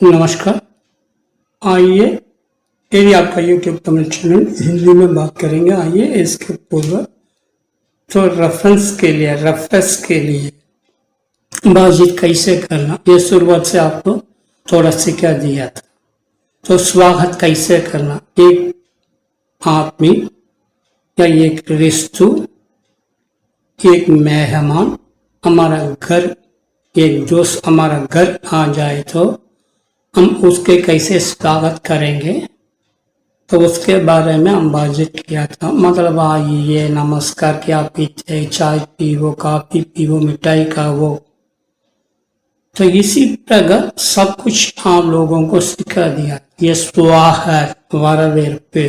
नमस्कार। आइए, यदि आपका यूट्यूब तमिल चैनल हिंदी में बात करेंगे, आइए इसके पूर्व तो रेफरेंस के लिए रेफरेंस के लिए बातचीत कैसे करना, ये शुरुआत से आपको थोड़ा सिखा दिया था। तो स्वागत कैसे करना, एक आदमी या एक रिश्तु, एक मेहमान, हमारा घर, एक दोस्त, हमारा घर आ जाए तो हम उसके कैसे स्वागत करेंगे तो उसके बारे में हम बातचीत किया था मतलब आइए नमस्कार क्या पीते चाय पीवो काफी पीवो मिठाई खाओ तो इसी प्रकार सब कुछ आप लोगों को सिखा दिया ये स्वागत வரவேற்பு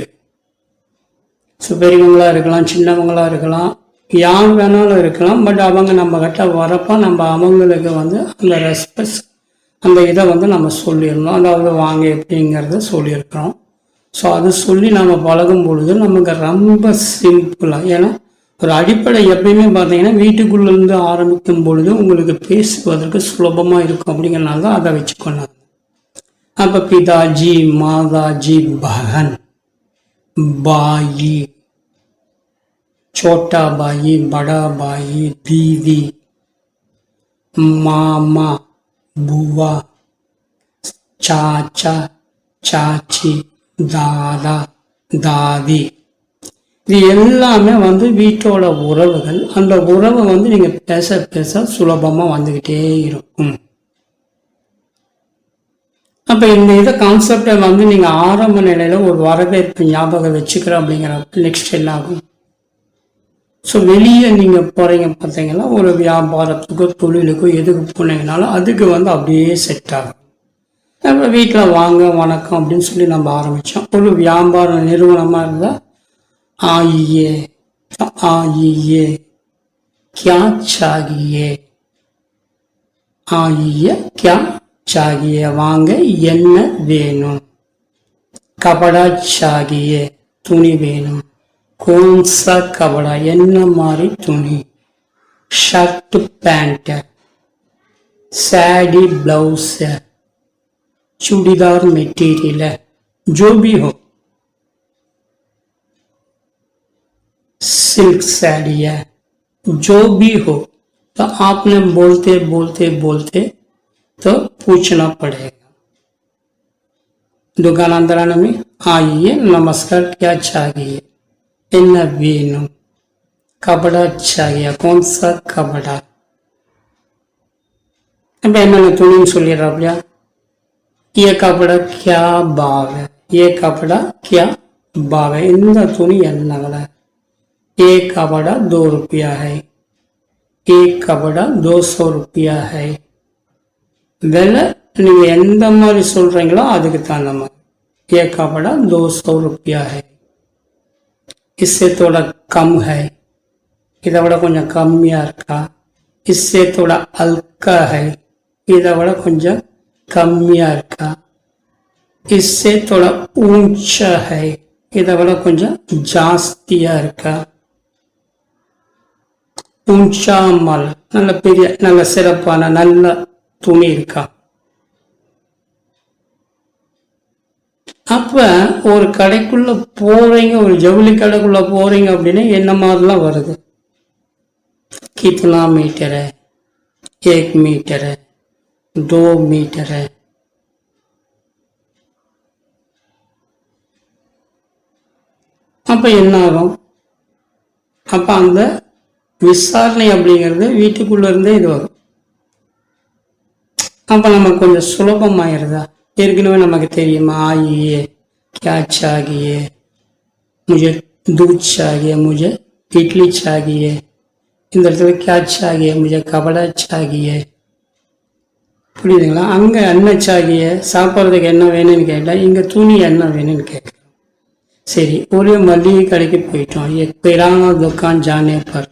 ஸோ பெரியவங்களா இருக்கலாம் சின்னவங்களா இருக்கலாம் யார் வேணாலும் இருக்கலாம் பட் அவங்க நம்ம கிட்ட வரப்போ நம்ம அவங்களுக்கு வந்து அந்த ரெஸ்பெக்ட் அந்த இதை வந்து நம்ம சொல்லியிருந்தோம் அதாவது வாங்க எப்படிங்கிறத சொல்லியிருக்கிறோம். ஸோ அதை சொல்லி நம்ம பழகும் பொழுது நமக்கு ரொம்ப சிம்பிளாக ஏன்னா ஒரு அடிப்படை எப்பயுமே பார்த்தீங்கன்னா வீட்டுக்குள்ளேருந்து ஆரம்பிக்கும் பொழுது உங்களுக்கு பேசுவதற்கு சுலபமாக இருக்கும் அப்படிங்கிறனால தான் அதை வச்சுக்கொண்டாங்க. அப்போ பிதாஜி மாதாஜி பகன் பாயி சோட்டா பாயி படா பாயி தீதி மாமா புவா சாச்சா சாச்சி தாதா தாதி. இது எல்லாமே வந்து வீட்டோட உறவுகள். அந்த உறவை வந்து நீங்கள் பேச பேச சுலபமாக வந்துக்கிட்டே இருக்கும். அப்போ இந்த இதை கான்செப்டை வந்து நீங்கள் ஆரம்ப நிலையில் ஒரு வரவேற்பு ஞாபகம் வச்சுக்கிறோம் அப்படிங்கிற நெக்ஸ்ட் என்ன ஆகும்? ஸோ வெளியே நீங்கள் போகிறீங்க பார்த்தீங்கன்னா ஒரு வியாபாரத்துக்கோ தொழிலுக்கோ எதுக்கு போனீங்கனாலும் அதுக்கு வந்து அப்படியே செட் ஆகும். அப்புறம் வீட்டில் வாங்க வணக்கம் அப்படின்னு சொல்லி நம்ம ஆரம்பித்தோம் ஒரு வியாபார நிறுவனமாக இருந்தால் ஆயியே ஆயியே கியா சாகியே ஆயிய கியா சாகிய வாங்க என்ன வேணும்? கபடா சாகிய துணி வேணும். कौन ಕೌನ್ಸ ಕವಡ ಎನ್ನ ಮಾರಿ शर्ट पैंट है साड़ी, ब्लाउज है चूड़ीदार मटेरियल है जो भी हो। सिल्क साड़ी है जो भी हो तो आपने बोलते बोलते बोलते तो पूछना पड़ेगा। दुकानदार में आइए, नमस्कार, क्या चाहिए? इन वेणु कपड़ा चाहिए कौन सा कपड़ा अब मैंने तुम சொல்லிடுறாப்லையா ये कपड़ा क्या भाव है ये कपड़ा क्या भाव है இந்த துணி என்ன விலை एक कपड़ा दो रुपया है एक कपड़ा दो सौ रुपया है விலை நீங்க எந்த மாதிரி சொல்றீங்களோ அதுக்கு தகுந்த மாதிரி ये कपड़ा दो सौ रुपया है இஸ்ஸேத்தோட கம் ஹை. இதை விட கொஞ்சம் கம்மியாக இருக்கா? இஸ்ஸேத்தோட அல்கா ஹை. இதை விட கொஞ்சம் கம்மியாக இருக்கா? இஸ்ஸேத்தோட ஊஞ்சா ஹை. இதை விட கொஞ்சம் ஜாஸ்தியாக இருக்கா? உஞ்சாமல் நல்ல பெரிய நல்ல சிறப்பான நல்ல துணி இருக்கா? அப்ப ஒரு கடைக்குள்ள போறீங்க ஒரு ஜவுளி கடைக்குள்ள போறீங்க அப்படின்னா என்ன மாதிரிலாம் வருது कितना मीटर है एक मीटर है दो मीटर है அப்ப என்ன ஆகும் அப்ப அந்த விசாரணை அப்படிங்கிறது வீட்டுக்குள்ள இருந்தே இது வரும் அப்ப நமக்கு கொஞ்சம் சுலபமாயிருதா ஏற்கனவே நமக்கு தெரியுமா ஆயியே क्या चाहिए मुझे दूध चाहिए मुझे इडली चाहिए இந்த இடத்துல क्या चाहिए मुझे கபடா चाहिए புரியுதுங்களா அங்கே என்ன சாகிய சாப்பிட்றதுக்கு என்ன வேணும்னு கேட்டால் இங்கே துணி என்ன வேணும்னு கேட்குறோம் சரி ஒரு மல்லிகை கடைக்கு போயிட்டோம் एक किराना दुकान जाने पर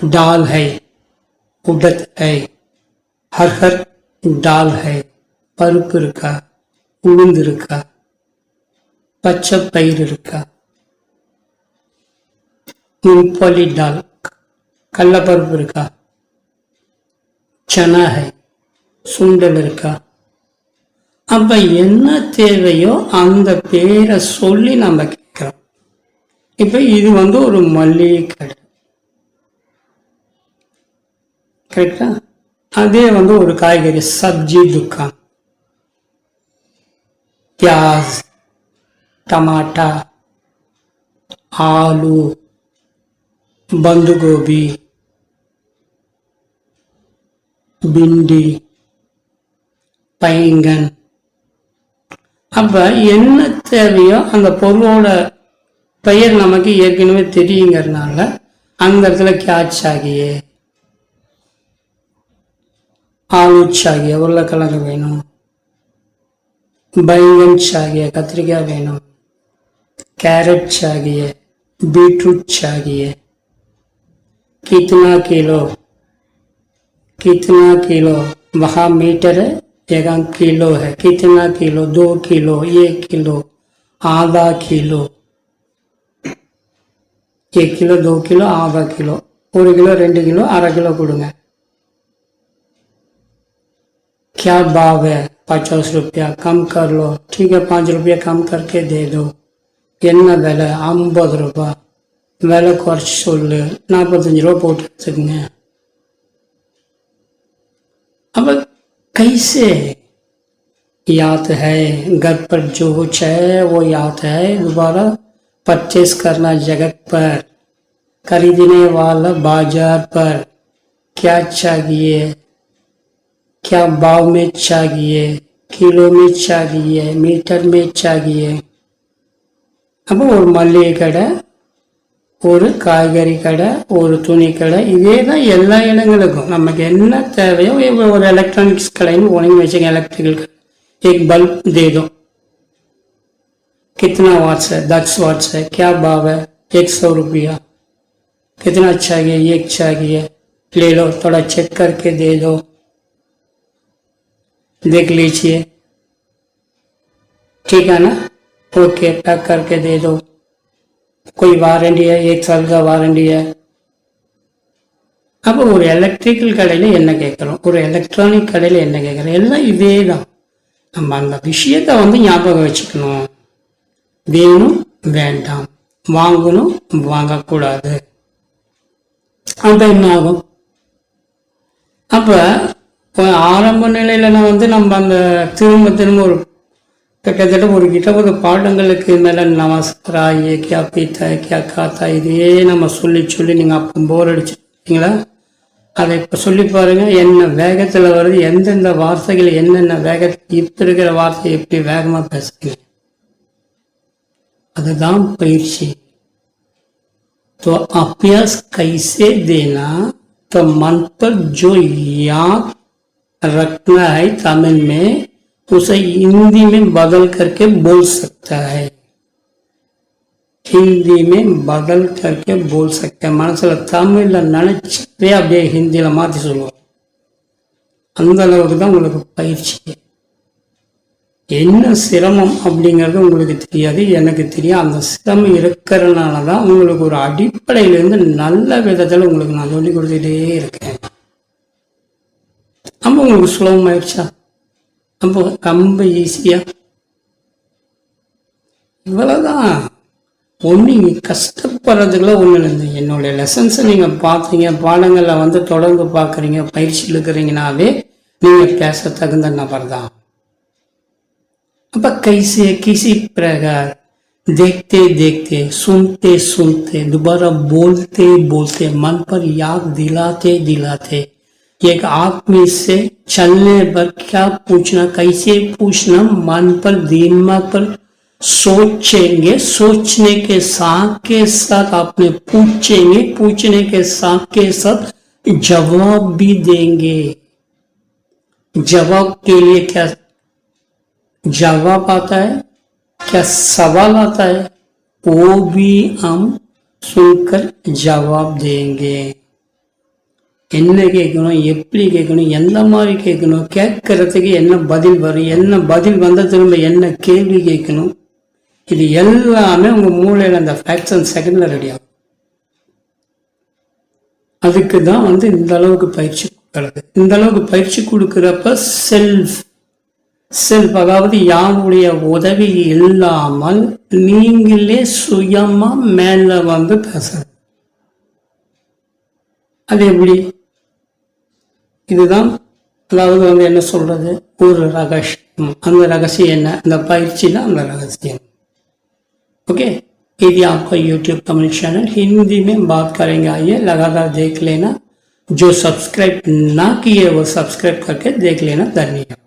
दाल है उड़द है हर हर दाल है பருப்பு இருக்கா உளுந்து இருக்கா பச்சை பயிர் இருக்கா मूंगफली दाल கடலப்பருப்பு இருக்கா चना है சுண்டல் இருக்கா அப்ப என்ன தேவையோ அந்த பேரை சொல்லி நம்ம கேட்கிறோம் இப்ப இது வந்து ஒரு மல்லிகை கடை கரெக்டா அதே வந்து ஒரு காய்கறி சப்ஜி துக்கான் பியாஸ் டமாட்டா ஆலு பந்து கோபி பிண்டி பைங்கன் அப்போ என்ன தேவையோ அந்த பொருளோட பெயர் நமக்கு ஏற்கனவே தெரியுங்கிறதுனால அந்த இடத்துல கேட்ச் ஆகியே. ஆலு சாகிய உருளைக்கிழங்கு வேணும் बैंगन चाहिए कतरिका वेणु कैरेट चाहिए बीटरूट चाहिए कितना किलो कितना किलो वहाँ मीटर है यहाँ किलो है कितना किलो दो किलो एक किलो आधा किलो एक किलो दो किलो आधा किलो ஒரு கிலோ ரெண்டு கிலோ அரை கிலோ கொடுங்க क्या भाव है पचास रुपया कम कर लो ठीक है पाँच रुपया कम करके दे दो என்ன விலை ஐம்பது ரூபாய் விலை குறைச்சி சொல்லு நாற்பத்தஞ்சு ரூபா போட்டு எடுத்துக்கங்க अब कैसे याद है घर पर जो है वो याद है दोबारा परचेस करना जगह पर खरीदने वाला बाजार पर क्या चाहिए क्या भाव में चाहिए किलो में चाहिए मीटर में चाहिए அப்போ ஒரு மல்லிகை கடை ஒரு காய்கறி கடை ஒரு துணி கடை இதே தான் எல்லா இடங்களுக்கும் நமக்கு என்ன தேவையோ இப்போ ஒரு எலக்ட்ரானிக்ஸ் கடைன்னு உணங்கி வச்சுங்க எலக்ட்ரிக்கல் கடை एक बल्ब दे दो कितना वाट्स है दस वाट्स है क्या भाव है एक सौ रुपया कितना चाहिए एक चाहिए ले लो थोड़ा चेक करके दे दो देख लीजिए ठीक है ना ओके पैक करके दे दो कोई वारंटी है एक साल का वारंटी है அப்போ ஒரு எலக்ட்ரிக்கல் கடையில் என்ன கேட்குறோம் ஒரு எலக்ட்ரானிக் கடையில் என்ன கேட்குறோம் எல்லாம் இதே தான் நம்ம அந்த விஷயத்தை வந்து ஞாபகம் வச்சுக்கணும் வேணும் வேண்டாம் வாங்கணும் வாங்கக்கூடாது அப்போ என்ன ஆகும் அப்போ இப்போ ஆரம்ப நிலையில வந்து நம்ம அந்த திரும்ப திரும்ப ஒரு கிட்டத்தட்ட ஒரு இருபது பாடங்களுக்கு மேலே நமஸ்காரா ஏ கியா பீத்தா கியா காத்தா இதையே நம்ம சொல்லி சொல்லி நீங்கள் அப்போ போர் அடிச்சுங்களா அதை இப்போ சொல்லி பாருங்க என்ன வேகத்தில் வருது எந்தெந்த வார்த்தைகள் என்னென்ன வேகத்தில் இப்போ இருக்கிற வார்த்தை எப்படி வேகமாக பேசுறீங்க அதுதான் பயிற்சி तो अभ्यास कैसे देना तो मन पर जो याद रखना है तमिल में उसे हिंदी में बदल करके बोल सकता है हिंदी में बदल करके बोल सकते हैं மனசுல தமிழ்ல நினைச்சதே அப்படியே ஹிந்தியில மாத்தி சொல்லுவோம் அந்த அளவுக்கு தான் உங்களுக்கு பயிற்சி என்ன சிரமம் அப்படிங்கிறது உங்களுக்கு தெரியாது எனக்கு தெரியும் அந்த சிரமம் இருக்கிறனால தான் உங்களுக்கு ஒரு அடிப்படையிலேருந்து நல்ல விதத்தில் உங்களுக்கு நான் சொல்லி கொடுத்துட்டே இருக்கேன் அப்போ உங்களுக்கு சுலபமாயிடுச்சா அப்போ ரொம்ப ஈஸியா இவ்வளவுதான் ஒன்று நீங்கள் கஷ்டப்படுறதுக்குள்ள ஒன்றும் இல்லை என்னுடைய லெசன்ஸை நீங்கள் பார்த்தீங்க பாடங்களில் வந்து தொடர்ந்து பார்க்குறீங்க பயிற்சியில் இருக்கிறீங்கனாவே நீங்கள் பேச தகுந்த நபர் தான் अब कैसे किसी प्रकार देखते देखते सुनते सुनते दोबारा बोलते बोलते मन पर याद दिलाते दिलाते एक आदमी से चलने पर क्या पूछना, कैसे पूछना, मन पर दिमाग पर सोचेंगे। सोचने के साथ के साथ आपने पूछेंगे, पूछने के साथ के साथ जवाब भी देंगे। जवाब के लिए क्या जवाब आता है, क्या सवाल आता है, वो भी हम सुनकर जवाब देंगे। என்ன கேட்கணும் எப்படி கேட்கணும் எந்த மாதிரி கேட்கணும் கேட்கறதுக்கு என்ன பதில் வரும் என்ன பதில் வந்த திரும்ப என்ன கேள்வி கேட்கணும்? இது எல்லாமே உங்கள் மூளையில் அந்த ஃபேக்ஷன் செகண்டில் ரெடி ஆகும். அதுக்கு தான் வந்து இந்த அளவுக்கு பயிற்சி கொடுக்கறது. இந்த அளவுக்கு பயிற்சி கொடுக்குறப்ப செல்ஃப் செல்ஃப் அதாவது யாருடைய உதவி இல்லாமல் நீங்களே சுயமா மேல வந்து பேசுறது அது எப்படி? இதுதான் அதாவது வந்து என்ன சொல்றது ஒரு ரகசியம் அந்த ரகசியம் என்ன அந்த பயிற்சி தான் அந்த ரகசியம் ओके यदि आपका यूट्यूब तमिल चैनल हिंदी में बात करेंगे आइए लगातार देख लेना जो सब्सक्राइब ना किए वो सब्सक्राइब करके देख लेना धन्यवाद